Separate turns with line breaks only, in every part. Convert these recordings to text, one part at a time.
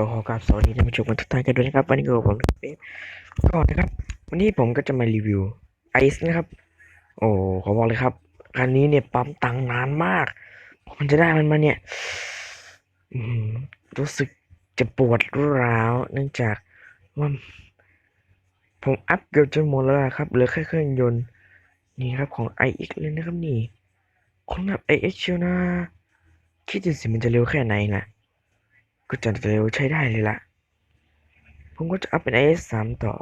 ก็ขอกราบสวัสดีท่านผู้ชมทุกท่านกันด้วยนะครับ วันนี้ก็ผมเป๊ปก่อนนะครับ วันนี้ผมก็จะมารีวิวไอซ์นะครับ โอ้ขอบอกเลยครับคันนี้เนี่ยปั๊มตังนานมากผมจะได้มันมาเนี่ยรู้สึกจะปวดร้าว เนื่องจากว่าผมอัพเกือบจนหมดแล้วครับเหลือแค่เครื่องยนต์นี่ครับของ iX เลยนะครับนี่ของแบบ iX เชียวนะคิดดูสิมันจะเร็วแค่ไหนล่ะ ก็จะเร็วใช้ได้เลยล่ะผมก็จะอัพเป็น IS 3 ต่อ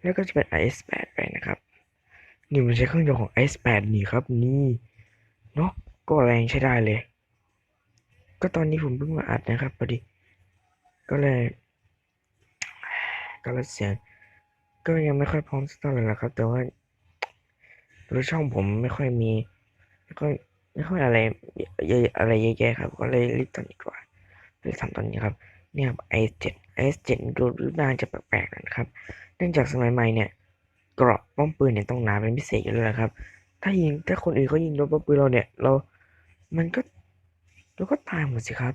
แล้วก็จะเป็น IS 8ไปนะครับ นี่มันใช้เครื่องยนต์ของ IS 8นี่ครับนี่เนาะก็แรงใช้ได้เลย ก็ตอนนี้ผมเพิ่งมาอัดนะครับพอดี ก็เลย ก็เลยเสียง ก็ยังไม่ค่อยพร้อมสักเท่าไหร่ละครับ แต่ว่าตัวช่องผมไม่ค่อยมี ไม่ค่อยไม่ค่อยอะไรเยอะอะไรเยอะแยะครับ ก็เลยรีบทำดีกว่า รีบทำตอนนี้ครับเนี่ยครับ i7 i7 ดูรูปร่างจะแปลกๆนะครับ เนื่องจากสมัยใหม่เนี่ยกราะป้อมปืนเนี่ยต้องหนาเป็นพิเศษอยู่แล้วนะครับ ถ้ายิงถ้าคนอื่นเขายิงโดนป้อมปืนเราเนี่ยเรา มันก็เราก็ตายหมดสิครับ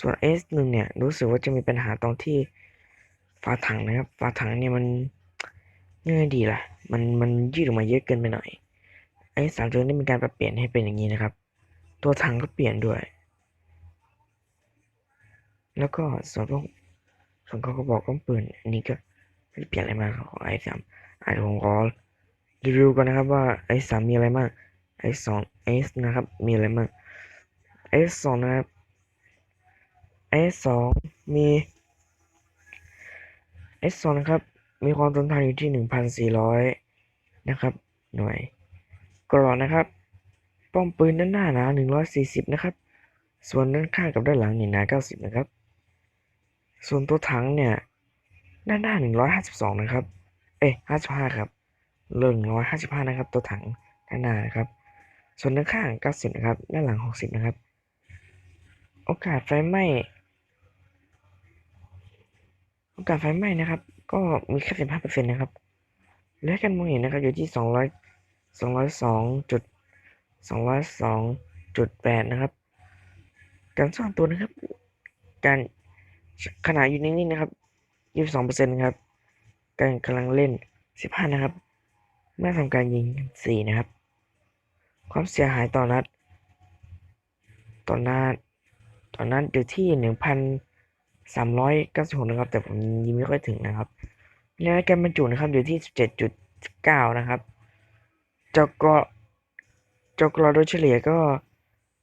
ส่วน S1 เนี่ยรู้สึกว่าจะมีปัญหาตรงที่ฝาถังนะครับฝาถังเนี่ยมันยังไงดีล่ะ มันมันยืดออกมาเยอะเกินไปหน่อยไอ้สามตัวนี้มีการปรับเปลี่ยนให้เป็นอย่างนี้นะครับ ตัวถังก็เปลี่ยนด้วย แล้วก็ส่วนพวกส่วนเขาก็บอกว่าปืนอันนี้ก็ไม่เปลี่ยนอะไรมากของไอ้สามอ่านผมขอรีวิวกันนะครับว่าไอ้สามมีอะไรบ้างไอ้สองไอ้นะครับมีอะไรบ้างไอ้สองนะครับไอ้สองมีไอ้สองนะครับมีความทนทานอยู่ที่หนึ่งพันสี่ร้อยนะครับ หน่วยกรอนนะครับ ป้อมปืนด้านหน้าหนา140 นะครับ ส่วนด้านข้างกับด้านหลังนี่หนา90 นะครับ ส่วนตัวถังเนี่ยด้านหน้า152นะครับ เอ้ย55ครับเรื่อง155นะครับ ตัวถังด้านหน้านะครับ ส่วนด้านข้าง90นะครับ ด้านหลัง60นะครับ โอกาสไฟไหม้โอกาสไฟไหม้นะครับ ก็มีแค่15%นต์นะครับเหลือกันมองเห็นนะครับอยู่ที่200สองร้อยสองจุดสองร้อยสองจุดแปดนะครับ การซ่อนตัวนะครับ การ ขนาดอยู่นิ่งๆนะครับยี่สิบสองเปอร์เซ็นต์ครับการกำลังเล่นสิบห้านะครับเมื่อทำการยิงสี่นะครับ ความเสียหายต่อนัด ต่อนัดต่อนัดอยู่ที่หนึ่งพันสามร้อยเก้าสิบหกนะครับ แต่ผมยิงไม่ค่อยถึงนะครับแล้วการบรรจุนะครับอยู่ที่สิบเจ็ดจุดเก้านะครับจกรจกรโดยเฉลี่ยก็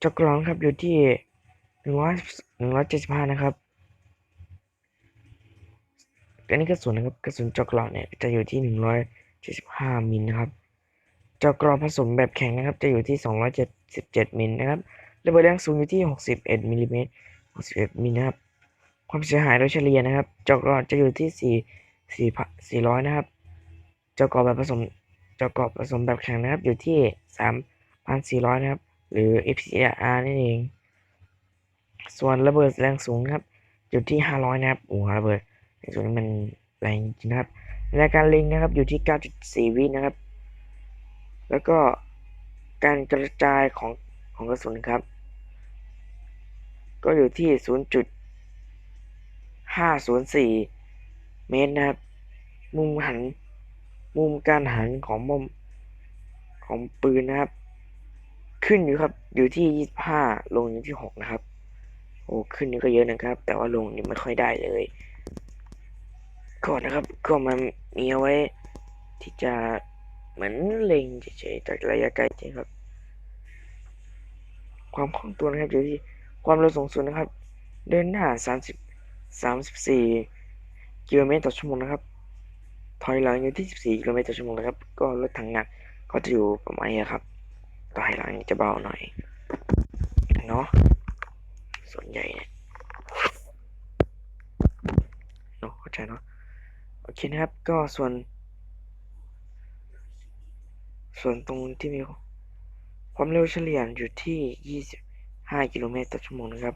จกรครับอยู่ที่หนึ่งร้อยหนึ่งร้อยเจ็ดสิบห้านะครับ อันนี้กระสุนนะครับกระสุนจกรเนี่ยจะอยู่ที่หนึ่งร้อยเจ็ดสิบห้ามิลนะครับจกรผสมแบบแข็งนะครับ จะอยู่ที่สองร้อยเจ็ดสิบเจ็ดมิลนะครับระเบิดแรงสูงอยู่ที่หกสิบเอ็ดมิลลิเมตรหกสิบเอ็ดมิลนะครับ ความเสียหายโดยเฉลี่ยนะครับจกรจะอยู่ที่สี่สี่สี่ร้อยนะครับจกรแบบผสมจอกรอบผสมแบบแข็งนะครับ อยู่ที่3,400นะครับ หรือ FCR นั่นเอง ส่วนระเบิดแรงสูงนะครับ อยู่ที่500นะครับโอ้โหระเบิด สูงนี่มันแรงจริงนะครับและการเล็งนะครับอยู่ที่ 9.4 วินะครับ แล้วก็การกระจายของของกระสุนครับ ก็อยู่ที่ 0.504 เมตรนะครับ มุมหัน มุมการหันของมุมของปืนนะครับ ขึ้นอยู่ครับ อยู่ที่ยี่สิบห้าลงอยู่ที่หกนะครับ โอ้ ขึ้นนี่ก็เยอะนะครับ แต่ว่าลงนี่ไม่ค่อยได้เลย ก็นนะครับก็มันมีเอาไว้ที่จะเหมือนเล็งเฉยๆจากระยะไกลใช่ครับ ความคล่องตัวนะครับอยู่ที่ความเร็วสูงสุดนะครับ เดินหน้าสามสิบสามสิบสี่กิโลเมตรต่อชั่วโมงนะครับ ถอยหลังอยู่ที่ 14กิโลเมตรต่อชั่วโมงนะครับ ก็รถถังหนักก็จะอยู่ประมาณนี้ครับต่อยหลังจะเบาหน่อยเนาะส่วนใหญ่เนี่ยเนาะเข้าใจเนาะ อเคนะครับ ก็ส่วน ส่วนตรงที่มีความเร็วเฉลี่ยอยู่ที่ 25 กิโลเมตรต่อชั่วโมงนะครับ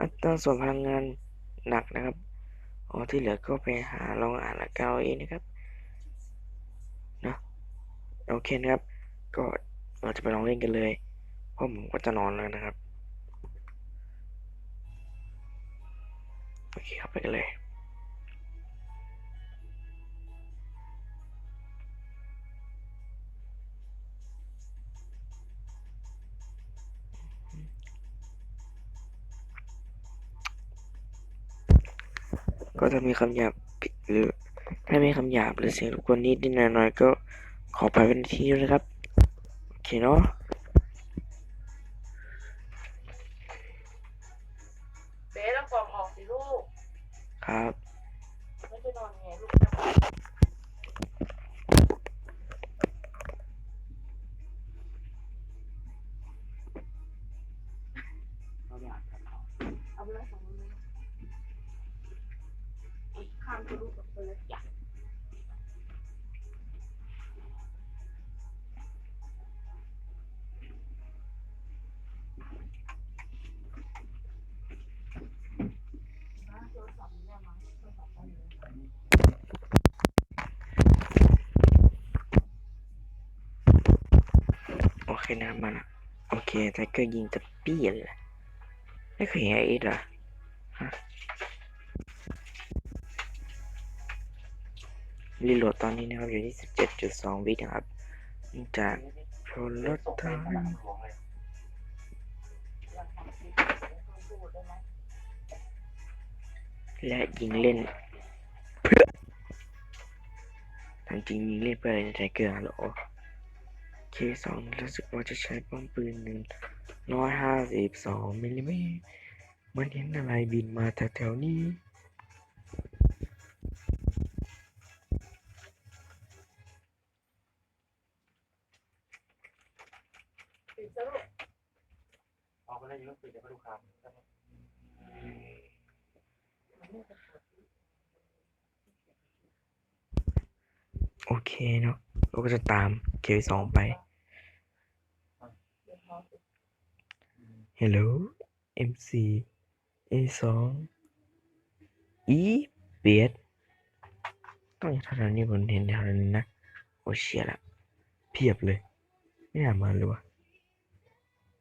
อัตราส่วนพลังงานหนักนะครับอ๋อที่เหลือก็ไปหาลองอ่านละเกาเองนะครับนะโอเคนะครับ ก็เราจะไปลองเล่นกันเลย เพราะผมก็จะนอนแล้วนะครับ โอเคครับไปกันเลย ก็ถ้ามีคำหยาบหรือถ้ามีคำหยาบหรือเสียงรบกวนนิดนิดหน่อยๆก็ขอไปเป็นที่ด้วยนะครับ โอเคเนาะ โอเคนะครับมาละโอเคไทเกอร์ยิงจะเปี้ยเลยไม่เคยเห็นไอเอสเหรอฮะรีโหลดตอนนี้นะครับอยู่ที่สิบเจ็ดจุดสองวินะครับเนื่องจากโชนรถทาง
ยังทำคลิปยังพูดได้ไหม
และยิงเล่นเพื่อทางจริงยิงเล่นเพื่ออะไรในไทเกอร์ฮัลโหล เคสองรู้สึกว่าจะใช้ป้อมปืนหนึ่งร้อยห้าสิบสองมิลลิเมตรมันเห็นอะไรบินมาแถวๆนี้
ปิดซะลูก
ออกไปเลยลูกปิดเดี๋ยวมาดูข่าว
โอเคเนาะ เราก็จะตามเคสองไป
เดี๋ยวพอสิ
Hello MC A สอง E เบียดต้องอย่างเท่านี้ผมเห็นเท่านี้นะ โอเชียละ เพียบเลย ไม่น่ามาเลยวะ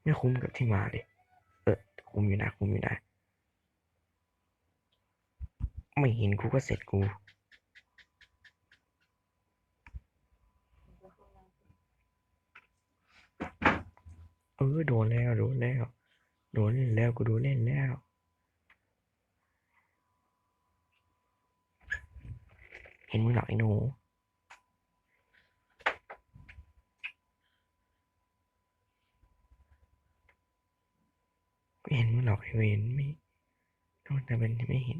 ไม่คุ้มกับที่มาเลย เออ คุ้มอยู่นะ คุ้มอยู่นะ ไม่เห็นกูก็เสร็จกู เออโดนแล้วโดนแล้วโดนเล่นแล้วกูโดนเล่นแล้วเห็นมึงหรอไอ้หนูไม่เห็นมึงหรอกไอ้เวนไม่โดนแต่เป็นไม่เห็น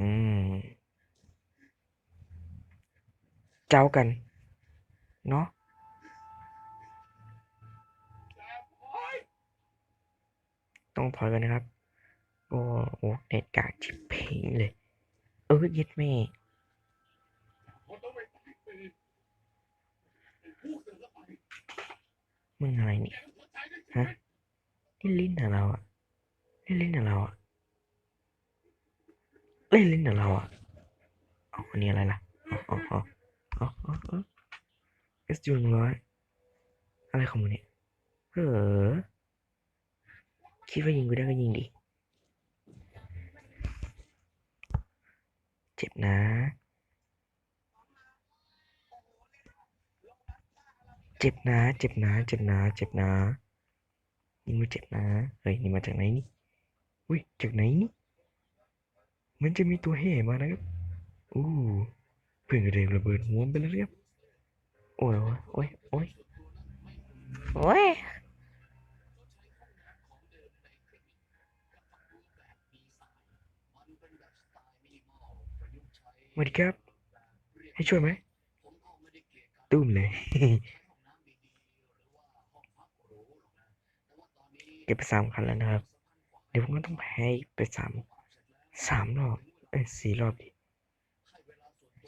อืม เจ้ากัน เนาะต้องถอยกันนะครับ โอ้โหเน็ตกากชิบเพงเลย เออย็ดแม่มึงอะไรนี่ฮะนี่ลิ้นเหรอเราอะนี่ลิ้นเหรอเราอะเล่นลิ้นเหรอเราอะเอาอันนี้อะไรล่ะอ๋ออ๋อ อ๋ออ๋ออ๋อเอสยูหนึ่งร้อยอะไรของมึงเนี่ยเออคิดว่ายิงกูได้ก็ยิงดิ เจ็บนะ เจ็บนะ เจ็บนะ เจ็บนะ เจ็บนะยิงมาเจ็บนะ เฮ้ย นี่มาจากไหนนี่ อุ้ย จากไหนนี่ มันจะมีตัวแห่มานะครับ อู้ เพื่อนกระเด็นระเบิดหัวไปแล้วครับโอ้ยโอ้ยโอ้ยโอ้ยสวัสดีครับ ให้ช่วยไหมตุ้มเลยเก็บไปสามคันแล้วนะครับ เดี๋ยวผมก็ต้องแพ้ไปสามสามรอบ เอ้ยสี่รอบดิ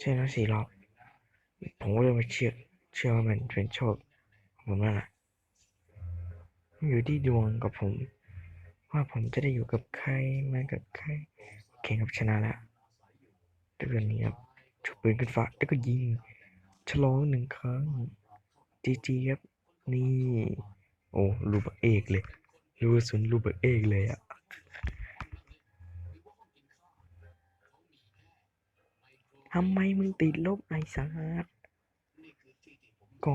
ใช่แล้วสี่รอบ ผมก็เลยมาเชื่อเชื่อว่ามันเป็นโชคของผมแล้วล่ะอยู่ที่ดวงกับผม ว่าผมจะได้อยู่กับใครมากับใครแข่งกับชนะแล้วเดือนนี้ครับฉุกปืนขึ้นฟ้าแล้วก็ยิงฉลองหนึ่งครั้งจีจีครับนี่ โอ้รูปเอกเลย รูกระสุนรูปเอกเลยอะ ทำไมมึงติดลบไอ้สังหารก็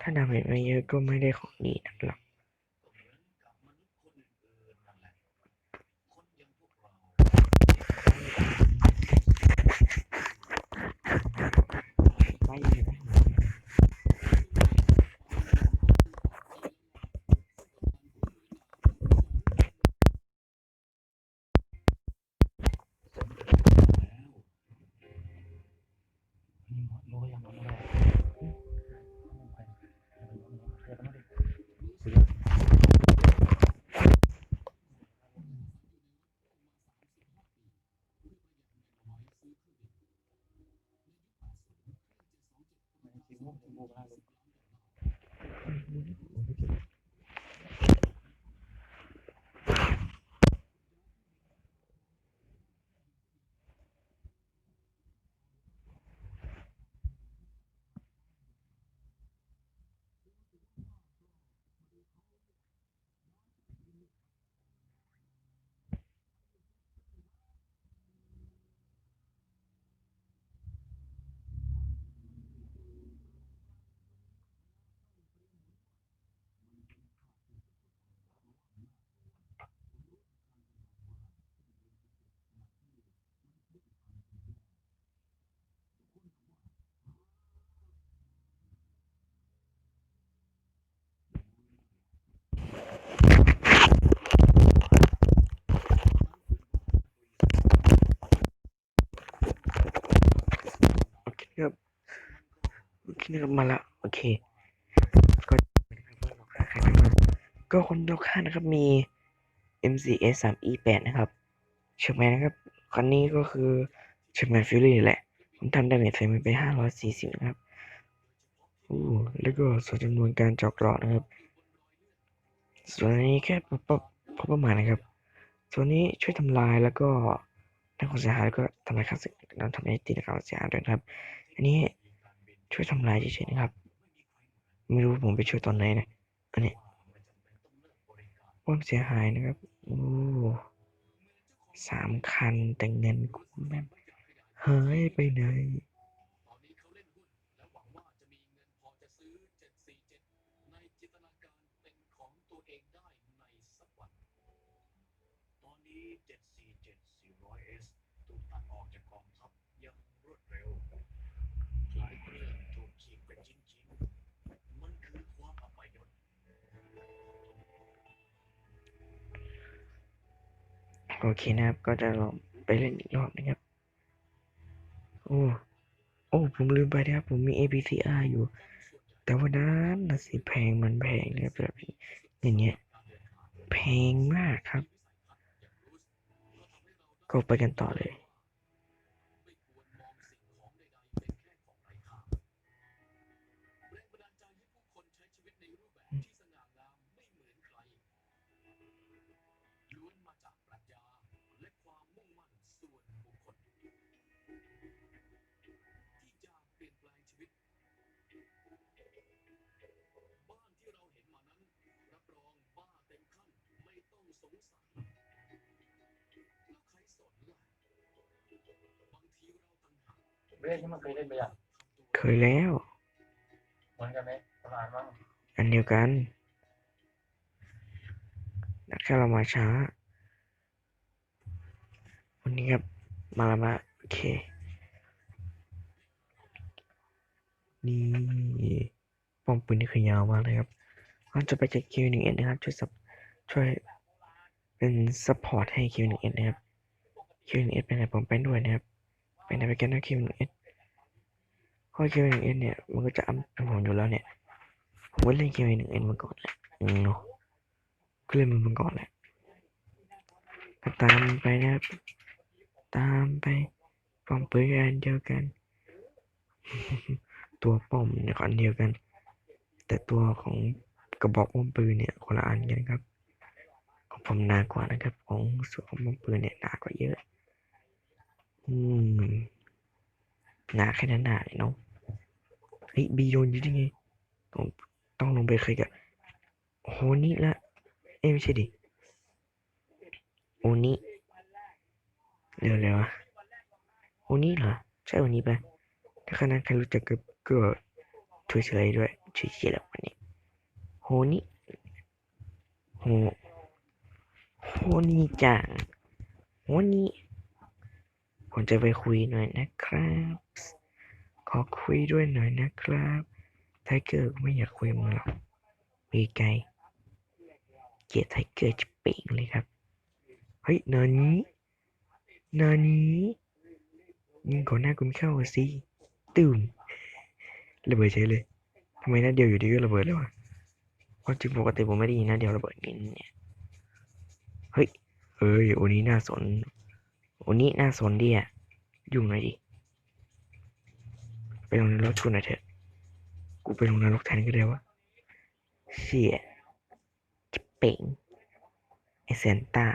ถ้าดาเมจไม่เยอะก็ไม่ได้ของดีนักหรอกไม่อยู่นะ
รู้ยังรู้แล้วเโอ
เคครับ โอเคนมาละโอเค ก็ก็คนยกค่านะครับมี MCS 3 E 8นะครับเชิร์แมนนะครับคันนี้ก็คือเชิร์แมนฟิลลี่แหละ ผมทำดาเมจใส่มันไป 540 นะครับอู้แล้วก็ส่วนจำนวนการจอกเกราะนะครับ ส่วนนี้แค่พอพอพอประมาณนะครับ ส่วนนี้ช่วยทำลายแล้วก็ทำความเสียหายแล้วก็ทำลายค่าศึกแล้วทำให้ตีนความเสียหายด้วยนครับ อันนี้ ช่วยทำลายเฉยๆนะครับ ไม่รู้ผมไปช่วยตอนไหนนะอันนี้ความเสียหายนะครับโอ้สามคันแต่เงินกูแม่หายไปไหน
ตอนนี้ 747-400S ถูกตัดออกจากกอง
โอเคนะครับก็จะลองไปเล่นอีกรอบนะครับ โอ้โอ้ผมลืมไปนะครับ ผมมี APCR อยู่ แต่ว่าด้นนะสิแพงมันแพงนะครับแบบอย่างเงี้ยแพงมากครับ ก็ไปกันต่อเลย
หากล่นที่มันเค
ยเล่นไปอะ
เคยแล้ว
เหมือนกันไหมประมาณว่า
อันเดียวกันแต่แค่เรามาช้า วันนี้ครับ มาแล้วมาโอเค นี่ป้อมปืนนี่คือยาวมากเลยครับเราจะไปจากคิวหนึ่งเอ็นะครับ ช่วยซับช่วยเป็นซัพพอร์ตให้คิวหนึ่งเอ็นะครับคิวหนึ่งเอ็ไปไหนผมไปด้วยนะครับ ไปไหนไปกันนะคิวหนึ่งเอ็เพราะคิวหนึ่งเอ็เนี่ย มันก็จะอัพผมอยู่แล้วเนี่ย ผมก็เล่นเกมหนึ่งเอ็นมาก่อนแหละอืมเนาะก็เล่นมันมาก่อนแหละก็ตามไปนะตามไปป้อมปืนอันเดียวกัน ตัวป้อมเนี่ยก็อันเดียวกัน แต่ตัวของกระบอกป้อมปืนเนี่ยคนละอันกันครับ ของผมหนากว่านะครับ ของส่วนของป้อมปืนเนี่ยหนากว่าเยอะ อืมหนาแค่นั้นหนาเนาะเฮ้ยบีโดนอยิงได้ไงต้องลงไปคุยกับโฮนี่ละเอ้ไม่ใช่ดิโอนี่เร็วๆวะโอนี่เหรอใช่โอนี่ปะถ้าขนาดใครรู้จักก็ก็ช่วยเฉยด้วยช่วยเฉลยวันนี้โฮนี่โฮโฮนี่จังโฮนี่ ผมจะไปคุยหน่อยนะครับ ขอคุยด้วยหน่อยนะครับไทเกอร์ไม่อยากคุยกับมึงหรอกไปไกล เกลียดไทเกอร์จะเป่งเลยครับ เฮ้ยนานี้นานี้ยิงก่อนหน้ากูไม่เข้าสิตื่มระเบิดเฉยเลยทำไมนัดเดียวอยู่ดีก็ระเบิดเลยวะความจริงปกติผมไม่ได้ยินนัดเดียวระเบิดนี่เนี่ยเฮ้ยเอ้ยโอนี้น่าสน โอนี้น่าสนดีอะยุ่งหน่อยดิ ไปลงนรกกูหน่อยเถอะ กูไปลงนรกแทนก็ได้วะเชี่ยจะเป่งไอเซนต้า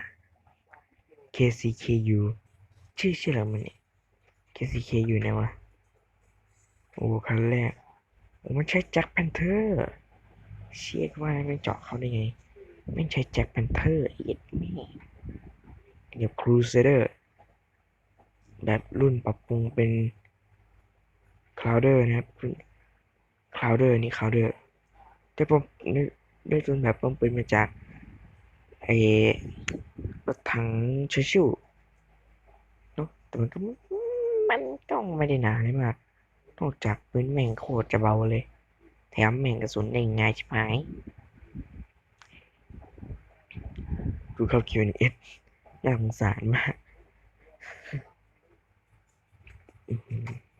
KCKU ชื่อชื่ออะไรมันเนี่ย KCKU นะวะ โอ้ครั้งแรกโอ้มันใช่แจ็คแพนเทอร์เชียดว่าไม่เจาะเขาได้ไง ไม่ใช่แจ็คแพนเทอร์เอ็ดแม่เดี๋ยวครูเซเดอร์ แบบรุ่นปรับปรุงเป็นคลาวเดอร์นะครับคลาวเดอร์นี่คลาวเดอร์แต่ผมนึกได้ต้นแบบผมเป็นมาจากไอ้รถถังเชอร์ชิลเนาะแต่มันก็มันต้องไม่ได้หนาเลยมากนอกจากปืนแม่งโคตรจะเบาเลย แถมแม่งกระสุนได้ง่ายชิบหายดูเข้าคิวเอสน่าสงสารมากอื้อหือ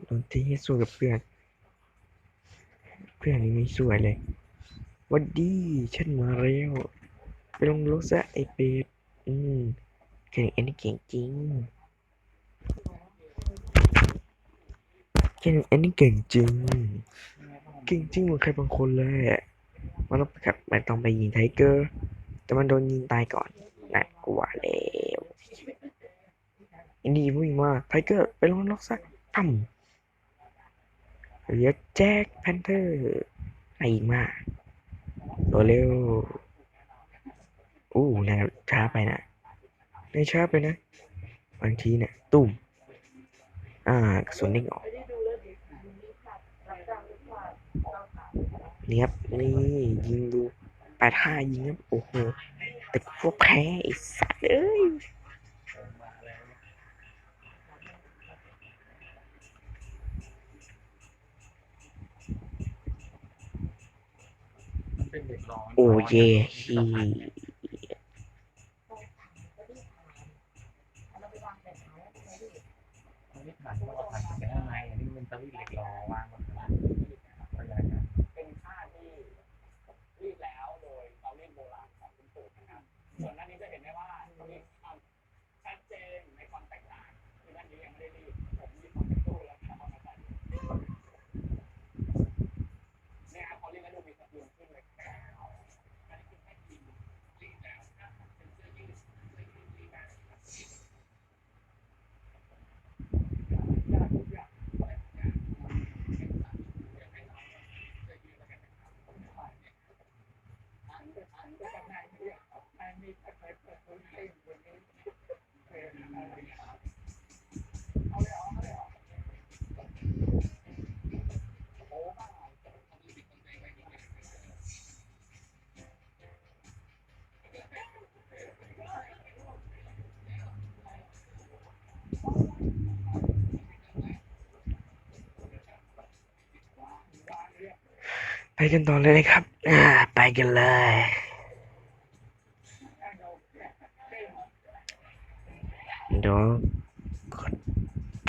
โดนทิ้งให้สู้กับเพื่อน เพื่อนนี่ไม่สวยเลยวันดีฉันมาแล้วไปลงรถซะไอเป็ดอืมเก่งอันนี้เก่งจริงเก่งอันนี้เก่งจริง เก่งจริงเหมือนใครบางคนเลยมันต้องไปกับมันต้องไปยิงไทเกอร์ แต่มันโดนยิงตายก่อนน่ากลัวแล้วอินดี้วิ่งมาไทเกอร์ไปลงรถซะ ตั้มเหลือแจ็คแพนเทอร์ไอ้มาตัวเร็วอู้นายช้าไปนะนายช้าไปนะบางทีเนี่ยตุ่มอ่ากระสุนเด้งออก
ไม่ได้ดูแล้วดิมีขับรับจ้างหรือเนี่
ครับนี่ยิงดูแปดห้ายิงครับโอ้โหแต่พวกแพ้ไอ้สัตว์เอ้ย
เป็นเด็กร้อน
โอ้เย่ฮี
เราไปวางแต่เช้าใช่ไหมดิ
มันไม่ถ่ายเพราะว่าถ่ายจากข้างในอันนี้มันตะวิ่งเหล็กรอวางมันก็ใหญ่นะ
เป็นผ้าที่รีดแล้วโดยเตารีดโบราณของคุณปู่นะครับ ส่วนด้านนี้จะเห็นได้ว่ามีความชัดเจนในความแตกต่างคือด้านนี้ยังไม่ได้รีดผมรีดของเป็นตู้แล้วเอามาใส่เนี่ยครับพอรีดแล้วดูมีสกุลขึ้นเลยอันนี้คือแค่ทีมรีดแล้วนะครับเป็นเสื้อยืดเสื้อยืดรีดได้นะครับยากทุกอย่างแต่ทุกอย่างเป็นสัตว์เดี๋ยวให้น้องเสื้อยืดแล้วกันนะครับ อันก็อันก็จะได้เรียกอันนี้ถ้าใครเปิดพื้นที่บนนี้เป็นอะไรครับเอาเลยเอาเลยเอาโอ้บ้าเอาดูดิคนใจไว้ดีเลย
ไป กันต่อเลยนะครับ อ่า ไปกันเลย เดี๋ยวกด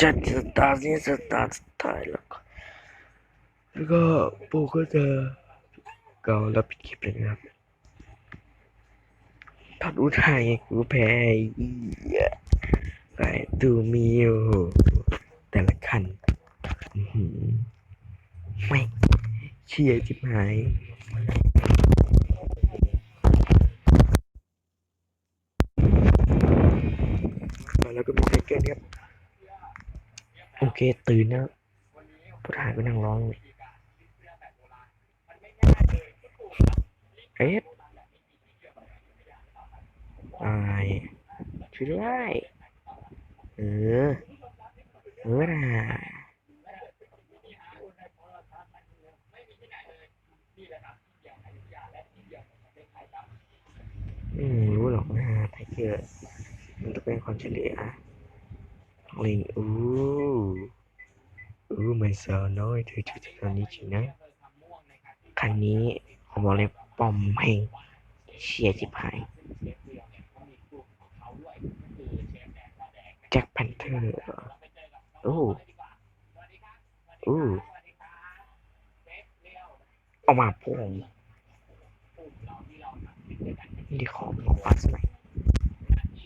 จัดสตาร์ทนี่สตาร์ทสไตล์แล้วก็แล้วก็ปูก็จะเกาแล้วปิดคลิปเลยนะครับถ้าดูไทยกูแพ้ไปตูมีโอแต่ละคันไม่ เชียจิบหายแล้วก็มีไทเกอร์ครับ โอเค ตื่นนะผู้ทหารก็นั่งร้องเลย
มันไม่ง่ายเล
ไอ้ช่วยด้วยเออเออนะ อืมรู้หรอกนะไทเกอร์มันต้องเป็นความเฉลี่ยลิงอู้อู้ไม่สาวน้อยเธอชื่อคันนี้จริงนะคันนี้ผมบอกเลยปอมเพงเชียร์จิบหายแจ็คแพนเทอร์ โอ้ โอ้ ออกมาพวงนี่ของของฟัสไหมนอย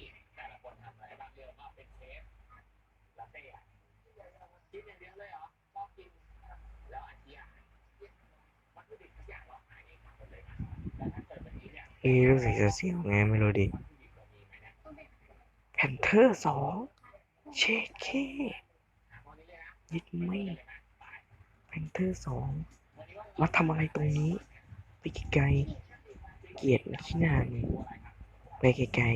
เอ้รู้สึกจะเสียวไงไม่รู้ดิแพนเทอร์สองเชคเคยึดไม่แพนเทอร์สอง มาทำอะไรตรงนี้ ไปไกลเกลียดขี้หน้ามึงไปไกล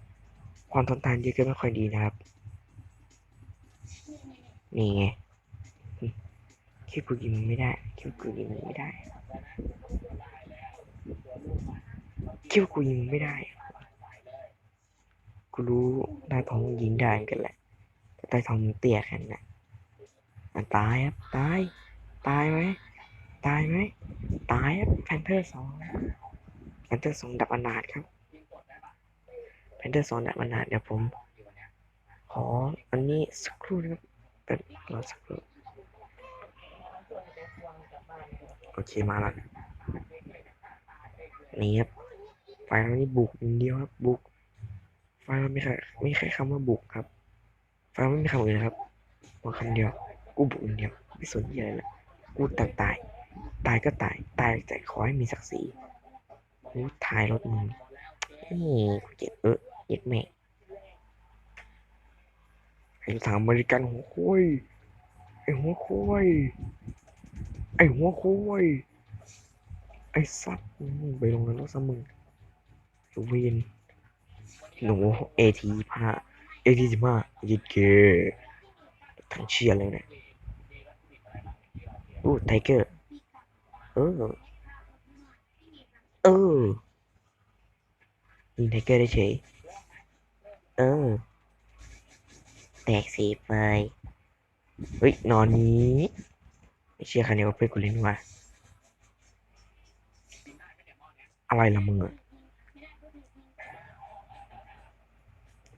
ๆความทนทานเยอะก็ไม่ค่อยดีนะครับ นี่ไงคิดกูยิงมึงไม่ได้คิดว่ากูยิงมึงไม่ได้คิดว่ากูยิงมึงไม่ได้ กูรู้ใต้ท้องยิงได้กันแหละแต่ใต้ท้องมึงเตี้ยแค่นั้นแหละอะตายครับ ตาย ตายไหม ตายไหมตายครับแพนเทอร์สองแพนเทอร์สองดับอนาถครับแพนเทอร์สองดับอนาถเดี๋ยวผม ขออันนี้สักครู่นะครับเป็นรอสักครู่โอเคมาแล้วนี่ครับไฟเรานี่บุกอย่างเดียวครับบุกไฟเราไม่แค่ไม่แค่คำว่าบุกครับไฟเราไม่มีคำอื่นนะครับบอกคำเดียว กูบุกอย่างเดียวไม่สนที่อะไรเลยกูตายตาย ตายก็ตาย ตายแต่ขอให้มีศักดิ์ศรีกูถ่ายรถมึงนี่เจ็บเออเย็ดแม่ไอ้ทางอเมริกันหัวคุยไอ้หัวคุยไอ้หัวคุยไอ้สัตว์ไปลงกันแล้วซะมึงเวนหนูเอทีผ้าเอทีสิบห้ายิดเกทั้งเชียร์เลยเนะอู้ไทเกอร์ ออเออยิงไทเกอร์ได้เฉยเออ แตกสีไปเฮ้ย นอนนี้ไม่เชื่อคันนี้ว่าเพื่อนกูเล่นว่ะอะไรละมึงอะ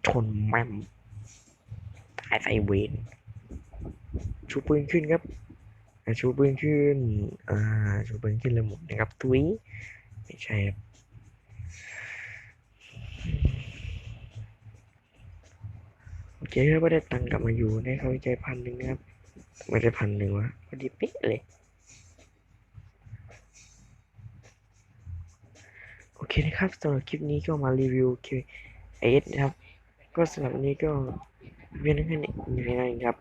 ชนแม่มตายไฟเวนชูปืนขึ้นครับ ชูปืนขึ้น อ่า ชูปืนขึ้นเลยหมดนะครับ ทุยไม่ใช่ครับโอเคครับไม่ได้ตังค์กลับมาอยู่ได้เข้าใจพันหนึ่งนะครับ ไม่ได้พันหนึ่งวะพอดีเป๊ะเลย โอเคนะครับสำหรับคลิปนี้ก็มารีวิว KS นะครับ ก็สำหรับวันนี้ก็เพียงเท่านี้เพียงเท่านี้ครับ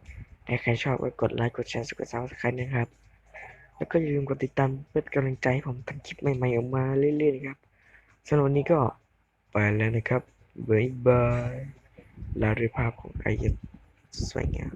ถ้าใครชอบก็กดไลค์กดแชร์กดซับสไครต์นะครับ แล้วก็อย่าลืมกดติดตามเพื่อกำลังใจให้ผมทำคลิปใหม่ๆออกมาเรื่อยๆครับสำหรับวันนี้ก็ไปแล้วนะครับบ๊ายบายลาด้วยภาพของไอเอสสวยงาม